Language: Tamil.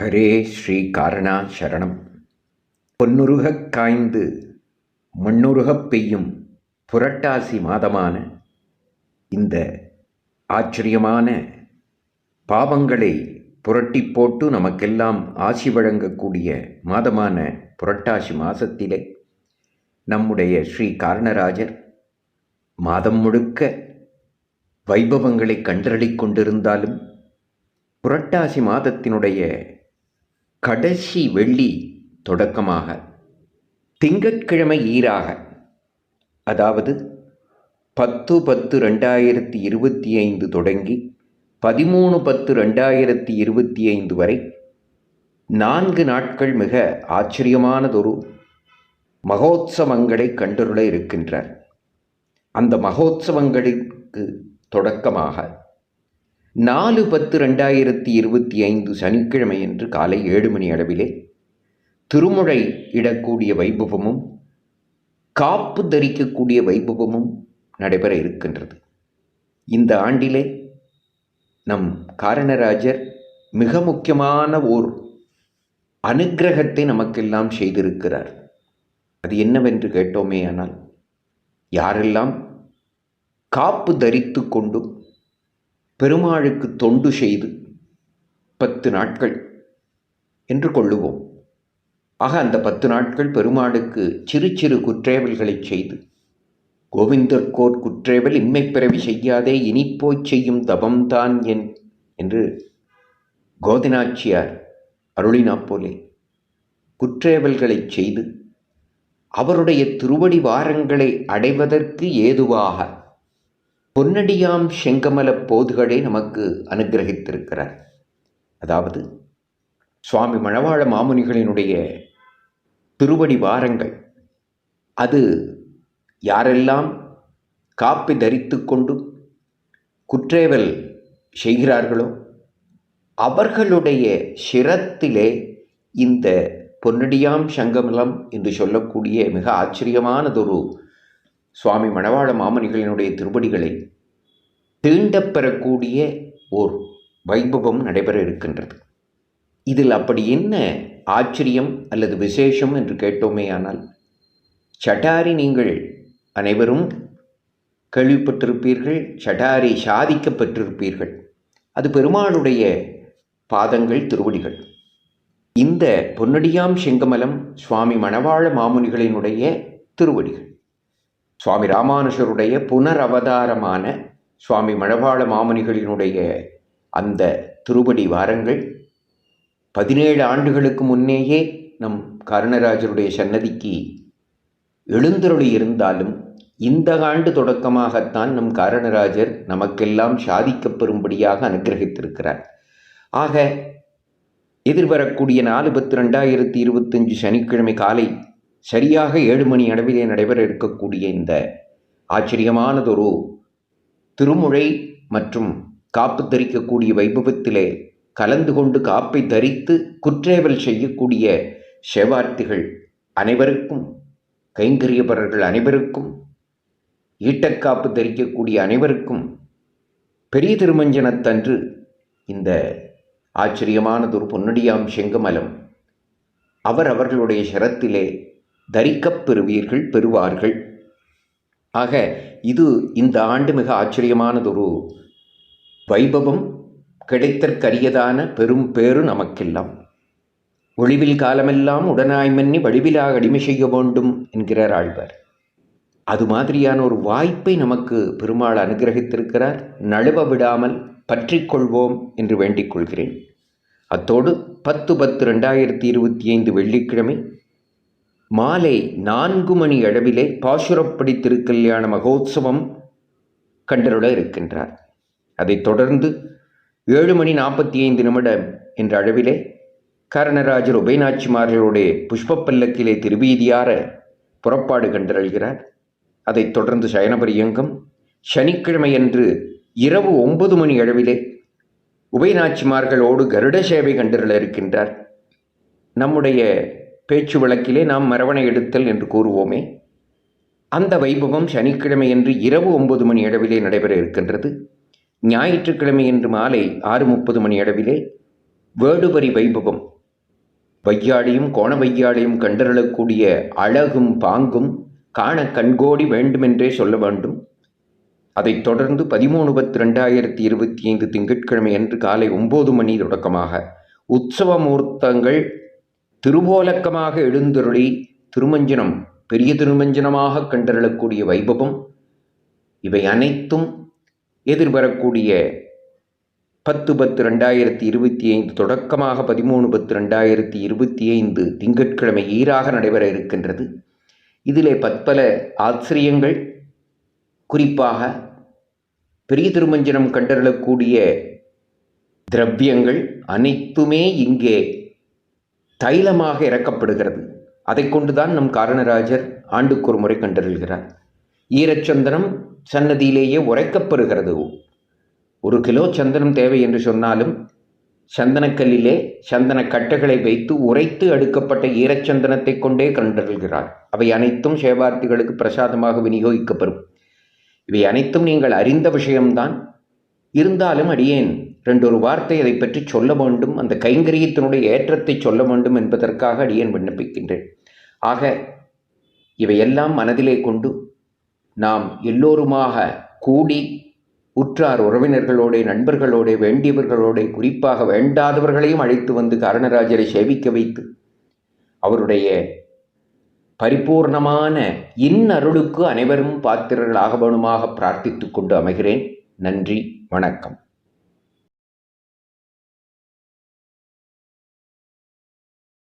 ஹரே ஸ்ரீ காரணா சரணம். பொன்னுருகக் காய்ந்து மண்ணுருகப் பெய்யும் புரட்டாசி மாதமான இந்த ஆச்சரியமான பாவங்களை புரட்டி போட்டு நமக்கெல்லாம் ஆசி வழங்கக்கூடிய மாதமான புரட்டாசி மாதத்திலே நம்முடைய ஸ்ரீ காரணராஜர் மாதம் முழுக்க வைபவங்களை கண்டறளிக் கொண்டிருந்தாலும் புரட்டாசி மாதத்தினுடைய கடைசி வெள்ளி தொடக்கமாக திங்கட்கிழமை ஈராக அதாவது பத்து பத்து ரெண்டாயிரத்தி இருபத்தி ஐந்து தொடங்கி பதிமூணு பத்து ரெண்டாயிரத்தி இருபத்தி ஐந்து வரை நான்கு நாட்கள் மிக ஆச்சரியமானதொரு மகோத்சவங்களை கண்டருள இருக்கின்றார். அந்த மகோத்சவங்களுக்கு தொடக்கமாக நாலு பத்து ரெண்டாயிரத்தி இருபத்தி ஐந்து சனிக்கிழமையன்று காலை ஏழு மணி அளவிலே திருமுறை இடக்கூடிய வைபவமும் காப்பு தரிக்கக்கூடிய வைபவமும் நடைபெற இருக்கின்றது. இந்த ஆண்டிலே நம் காரணராஜர் மிக முக்கியமான ஓர் அனுக்கிரகத்தை நமக்கெல்லாம் செய்திருக்கிறார். அது என்னவென்று கேட்டோமே ஆனால் யாரெல்லாம் காப்பு தரித்து கொண்டு பெருமாளுக்கு தொண்டு செய்து பத்து நாட்கள் என்று கொள்ளுவோம். ஆக அந்த பத்து நாட்கள் பெருமாளுக்கு சிறு சிறு குற்றேவல்களை செய்து கோவிந்தர்கோர் குற்றேவல் இன்மை பிறவி செய்யாதே இனிப்போய் செய்யும் தபம்தான் என் என்று கோதினாட்சியார் அருளினா போலே குற்றேவல்களை செய்து அவருடைய திருவடி வாரங்களை அடைவதற்கு ஏதுவாக பொன்னடியாம் செங்கமல போதுகளை நமக்கு அனுகிரகித்திருக்கிறார். அதாவது சுவாமி மணவாள மாமுனிகளினுடைய திருவடி வாரங்கள் அது யாரெல்லாம் காப்பி தரித்து கொண்டு குற்றேவல் செய்கிறார்களோ அவர்களுடைய சிரத்திலே இந்த பொன்னடியாம் சங்கமலம் என்று சொல்லக்கூடிய மிக ஆச்சரியமானதொரு சுவாமி மணவாள மாமனிகளினுடைய திருப்படிகளை தீண்டப் பெறக்கூடிய ஓர் வைபவம் நடைபெற இருக்கின்றது. இதில் அப்படி என்ன ஆச்சரியம் அல்லது விசேஷம் என்று கேட்டோமேயானால் சட்டாரி நீங்கள் அனைவரும் கேள்விப்பட்டிருப்பீர்கள் சட்டாரி சாதிக்கப்பட்டிருப்பீர்கள். அது பெருமாளுடைய பாதங்கள் திருவடிகள். இந்த பொன்னடியாம் செங்கமலம் சுவாமி மணவாள மாமுனிகளினுடைய திருவடிகள். சுவாமி ராமானுஷருடைய புனர் அவதாரமான சுவாமி மழவாள மாமுனிகளினுடைய அந்த திருபடி வாரங்கள் பதினேழு ஆண்டுகளுக்கு முன்னேயே நம் கருணராஜருடைய சன்னதிக்கு எழுந்தருளி இருந்தாலும் இந்த ஆண்டு தொடக்கமாகத்தான் நம் காரணராஜர் நமக்கெல்லாம் சாதிக்கப்பெறும்படியாக அனுகிரகித்திருக்கிறார். ஆக எதிர்வரக்கூடிய நாலு பத்து ரெண்டாயிரத்தி இருபத்தஞ்சு சனிக்கிழமை காலை சரியாக ஏழு மணி அளவிலே நடைபெற இருக்கக்கூடிய இந்த ஆச்சரியமானதொரு திருமுறை மற்றும் காப்பு தரிக்கக்கூடிய வைபவத்திலே கலந்து கொண்டு காப்பை தரித்து குற்றேவல் செய்யக்கூடிய செவார்த்திகள் அனைவருக்கும் கைங்கரியபரர்கள் அனைவருக்கும் ஈட்டக்காப்பு தரிக்கக்கூடிய அனைவருக்கும் பெரிய திருமஞ்சனத்தன்று இந்த ஆச்சரியமானதொரு பொன்னடியாம் செங்கமலம் அவர் அவர்களுடைய சிரத்திலே தரிக்கப் பெறுவீர்கள் பெறுவார்கள். ஆக இது இந்த ஆண்டு மிக ஆச்சரியமானதொரு வைபவம் கிடைத்தற்கரியதான பெரும் பேறு நமக்கெல்லாம். ஒளிவில் காலமெல்லாம் உடனாய் மன்னி வடிவிலாக அடிமை செய்ய வேண்டும் என்கிறார் ஆழ்வார். அது மாதிரியான ஒரு வாய்ப்பை நமக்கு பெருமாள் அனுகிரகித்திருக்கிறார். நழுவ விடாமல் பற்றி கொள்வோம் என்று வேண்டிக் கொள்கிறேன். அத்தோடு பத்து பத்து ரெண்டாயிரத்தி இருபத்தி ஐந்து வெள்ளிக்கிழமை மாலை நான்கு மணி அளவிலே பாசுரப்படி திருக்கல்யாண மகோத்சவம் கண்டருள இருக்கின்றார். அதைத் தொடர்ந்து ஏழு மணி நாற்பத்தி ஐந்து நிமிடம் என்ற அளவிலே கரணராஜர் உபயநாச்சிமார்களுடைய புஷ்பப்பல்லக்கிலே திருவீதியார புறப்பாடு கண்டருள்கிறார். அதைத் தொடர்ந்து சயனபரியங்கம் சனிக்கிழமையன்று இரவு ஒன்பது மணி அளவிலே உபயநாச்சிமார்களோடு கருட சேவை கண்டருள இருக்கின்றார். நம்முடைய பேச்சு வழக்கிலே நாம் மரவணை எடுத்தல் என்று கூறுவோமே. அந்த வைபவம் சனிக்கிழமையன்று இரவு ஒன்பது மணி அளவிலே நடைபெற இருக்கின்றது. ஞாயிற்றுக்கிழமை என்று மாலை ஆறு முப்பது மணி அளவிலே வேடுவரி வைபவம். வையாளியும் கோண வையாளியும் கண்டறளக்கூடிய அழகும் பாங்கும் காண கண்கோடி வேண்டுமென்றே சொல்ல வேண்டும். அதைத் தொடர்ந்து பதிமூணு பத்து ரெண்டாயிரத்தி இருபத்தி ஐந்து திங்கட்கிழமை அன்று காலை ஒம்பது மணி தொடக்கமாக உற்சவ மூர்த்தங்கள் திருவோலக்கமாக எழுந்தருளி திருமஞ்சனம் பெரிய திருமஞ்சனமாக கண்டருளக்கூடிய வைபவம். இவை அனைத்தும் எதிர்வரக்கூடிய பத்து பத்து ரெண்டாயிரத்தி இருபத்தி ஐந்து தொடக்கமாக பதிமூணு பத்து ரெண்டாயிரத்தி இருபத்தி ஐந்து திங்கட்கிழமை ஈராக நடைபெற இருக்கின்றது. இதிலே பற்பல ஆச்சரியங்கள் குறிப்பாக பெரிய திருமஞ்சனம் கண்டறியக்கூடிய திரவியங்கள் அனைத்துமே இங்கே தைலமாக இறக்கப்படுகிறது. அதை கொண்டுதான் நம் காரணராஜர் ஆண்டுக்கு ஒரு முறை கண்டறிகிறார் ஈரச்சந்திரம் சன்னதியிலேயே உரைக்கப்பெறுகிறது ஒரு கிலோ சந்தனம் தேவை என்று சொன்னாலும் சந்தனக்கல்லிலே சந்தன கட்டைகளை வைத்து உரைத்து அடுக்கப்பட்ட ஈரச்சந்தனத்தை கொண்டே கண்டறிகிறார் அவை அனைத்தும் சேவார்த்திகளுக்கு பிரசாதமாக விநியோகிக்கப்படும். இவை அனைத்தும் நீங்கள் அறிந்த விஷயம்தான். இருந்தாலும் அடியேன். ரெண்டொரு வார்த்தை அதை பற்றி சொல்ல வேண்டும். அந்த கைங்கரியத்தினுடைய ஏற்றத்தை சொல்ல வேண்டும் என்பதற்காக அடியேன் விண்ணப்பிக்கின்றேன். ஆக இவையெல்லாம் மனதிலே கொண்டு நாம் எல்லோருமாக கூடி உற்றார் உறவினர்களோட நண்பர்களோட வேண்டியவர்களோட குறிப்பாக வேண்டாதவர்களையும் அழைத்து வந்து காரணராஜரை சேவிக்க வைத்து அவருடைய பரிபூர்ணமான இன்னருளுக்கு அனைவரும் பாத்திரர்களாக வேணுமாக பிரார்த்தித்துக் கொண்டு அமைகிறேன் நன்றி வணக்கம்.